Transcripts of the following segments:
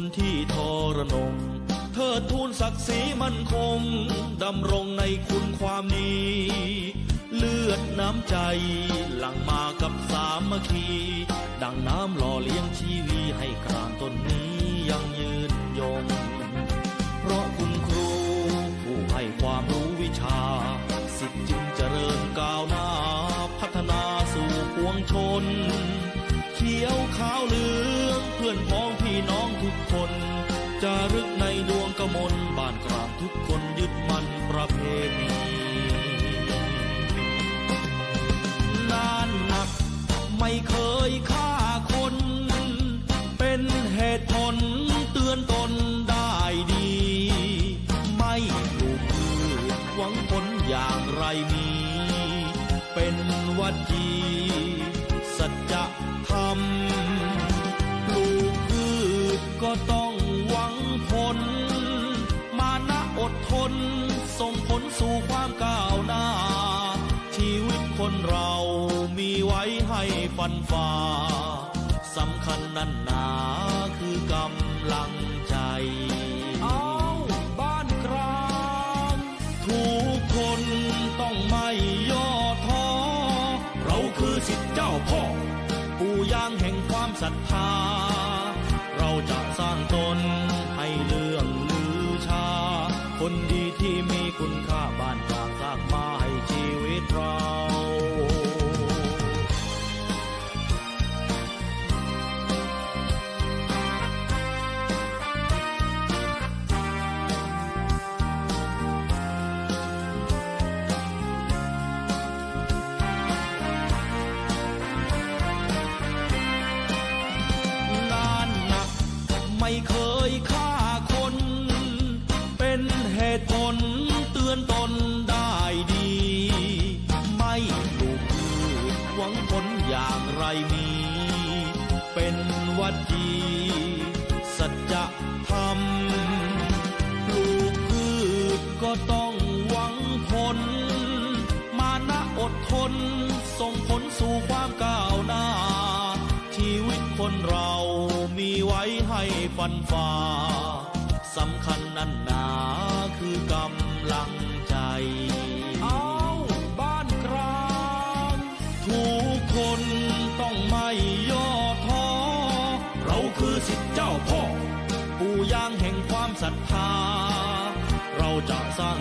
นที่ทรนงเทิดทูนศักดิ์ศรีมั่นคง ดำรงในคุณความดีเลือดน้ำใจ หลั่งมากับสามัคคี ดังน้ำหล่อเลี้ยงชีวีให้กรานต้นนี้ยังยืนยง เพราะคุณครูผู้ให้ความรู้วิชา สิทธิ์จึงเจริญก้าวหน้า พัฒนาสู่ปวงชน เขียวขาวเหลืองเพื่อนพ้อง สู่ความก้าวหน้า ชีวิตคนเรามีไว้ให้ฟันฝ่าสำคัญนั่นหนาคือกำลังใจ ที่มีคุณค่าบ้านกลางสร้างมาให้ชีวิตเรา อย่างไรมีเป็นวัจี สัจธรรมปลูกพืชก็ต้องหวังผล มานะอดทน ส่งผลสู่ความก้าวหน้า ชีวิตคนเรามีไว้ให้ฟันฝ่าสำคัญนั่นหนาคือกำลังใจ คนต้องไม่ย่อท้อ เราคือสิทธิเจ้าพ่อ ปู่ย่างแห่งความศรัทธา เราจะสร้าง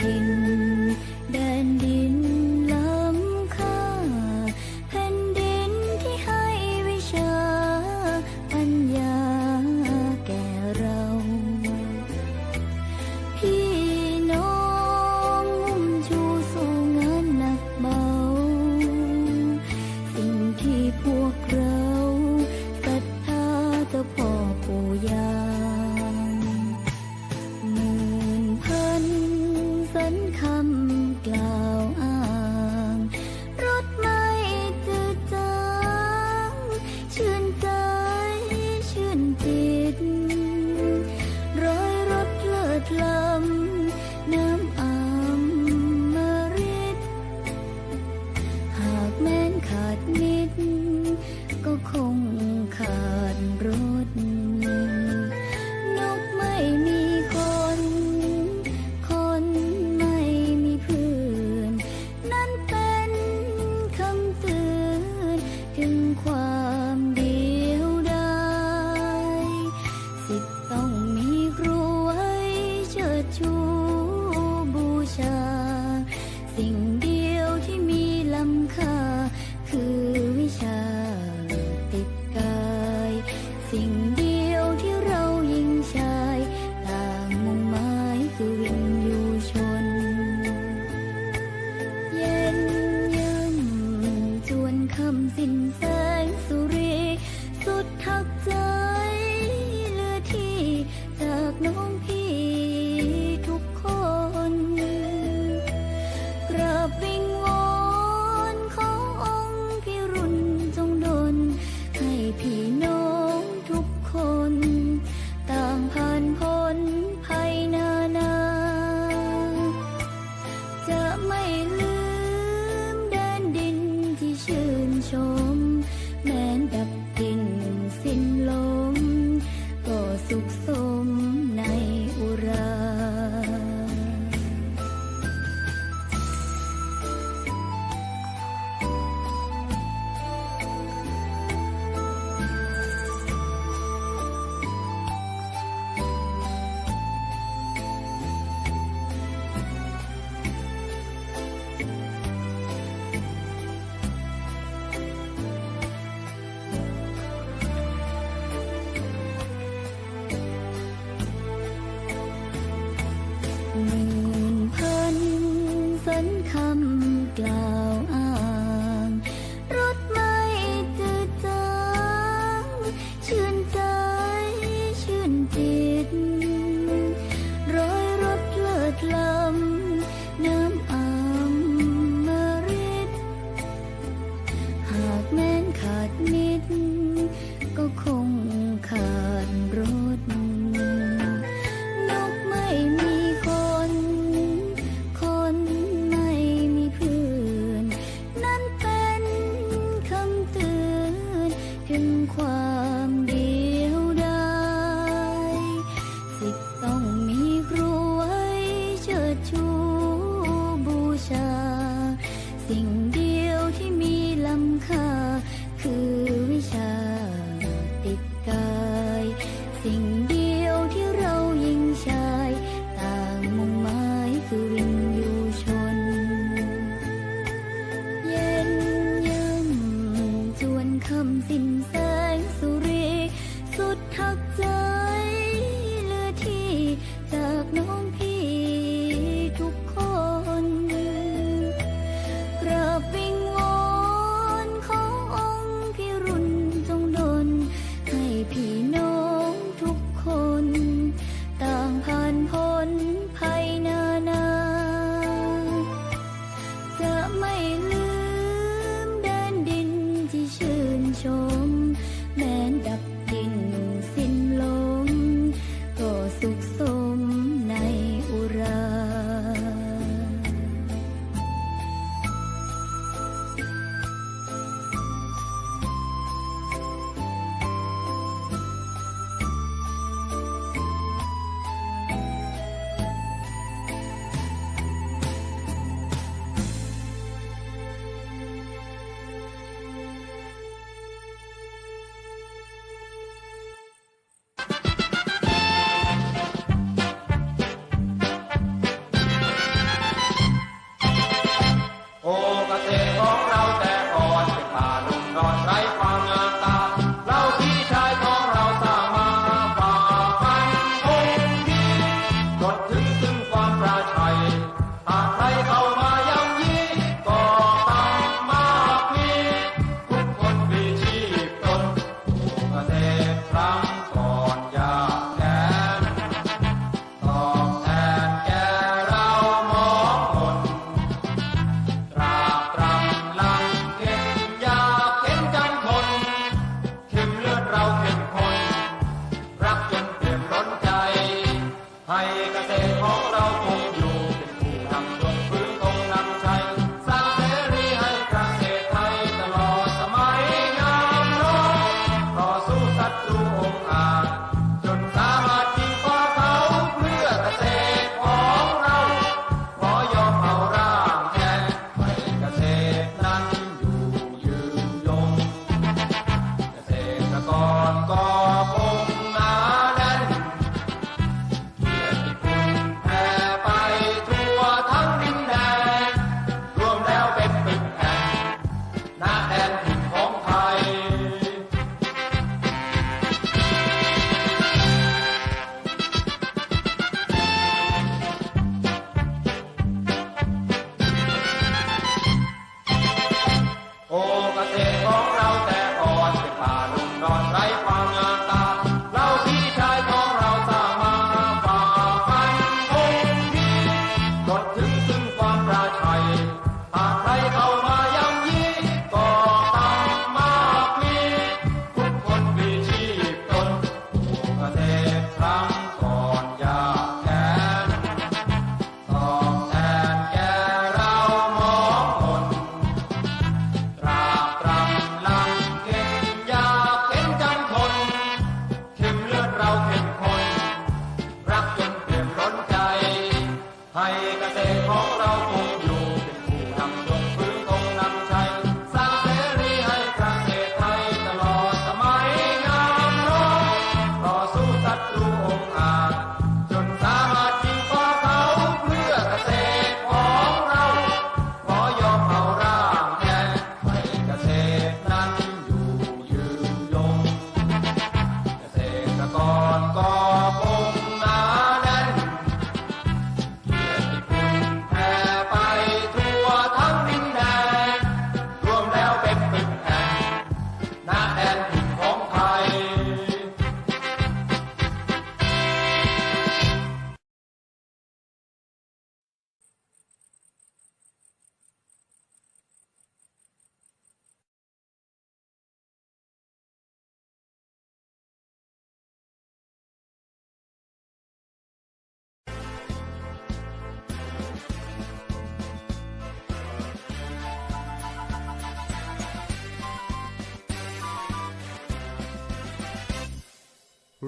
ทั่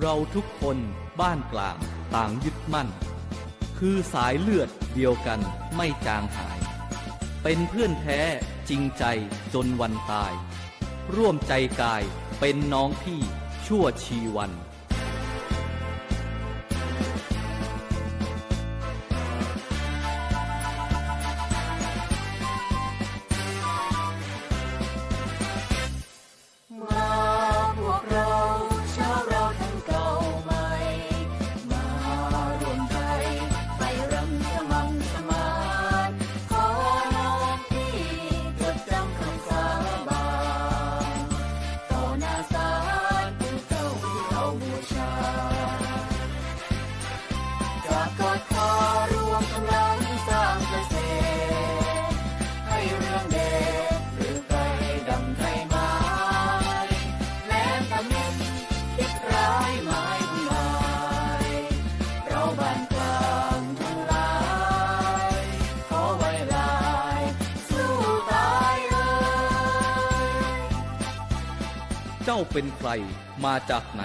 เราทุกคนบ้านกลางต่างยึดมั่น คือสายเลือดเดียวกันไม่จางหาย เป็นเพื่อนแท้จริงใจจนวันตาย ร่วมใจกายเป็นน้องพี่ชั่วชีวัน จ้าเป็นใคร มาจากไหน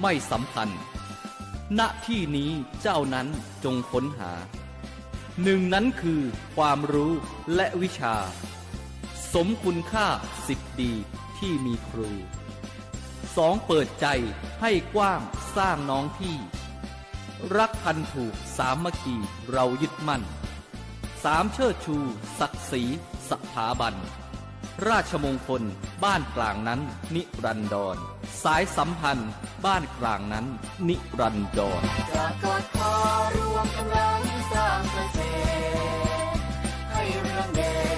ไม่สำคัญ ณ ที่นี้เจ้านั้นจงค้นหา หนึ่งนั้นคือความรู้และวิชา สมคุณค่าสิบดีที่มีครูสองเปิดใจให้กว้างสร้างน้องที่ รักพันถูกสามมัคคีเรายึดมั่นสามเชิดชู ศักดิ์ศรีสถาบัน ราชมงคล บ้านกลางนั้น นิรันดร สายสัมพันธ์ บ้านกลางนั้น นิรันดรจากกอรวมกำลังสร้างประเทให้เรื่องเด่น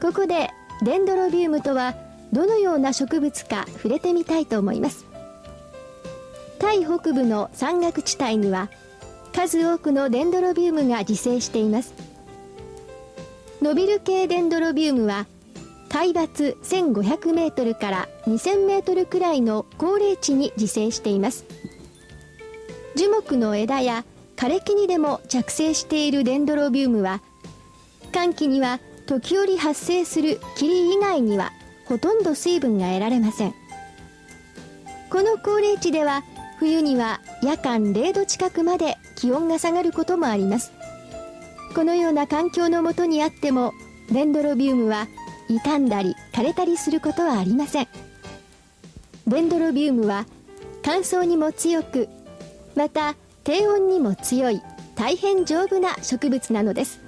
ここでデンドロビウムとはどのような植物か触れてみたいと思います。タイ北部の山岳地帯には数多くのデンドロビウムが自生しています。ノビル系デンドロビウムは海抜 1500m から 2000m くらいの高齢地に自生しています。樹木の枝や枯れ木にでも着生しているデンドロビウムは寒気には時折発生する霧以外にはほとんど水分が得られません。この高齢地では冬には夜間0度近くまで気温が下がることもあります。このような環境のもとにあってもデンドロビウムは傷んだり枯れたりすることはありません。デンドロビウムは乾燥にも強くまた低温にも強い大変丈夫な植物なのです。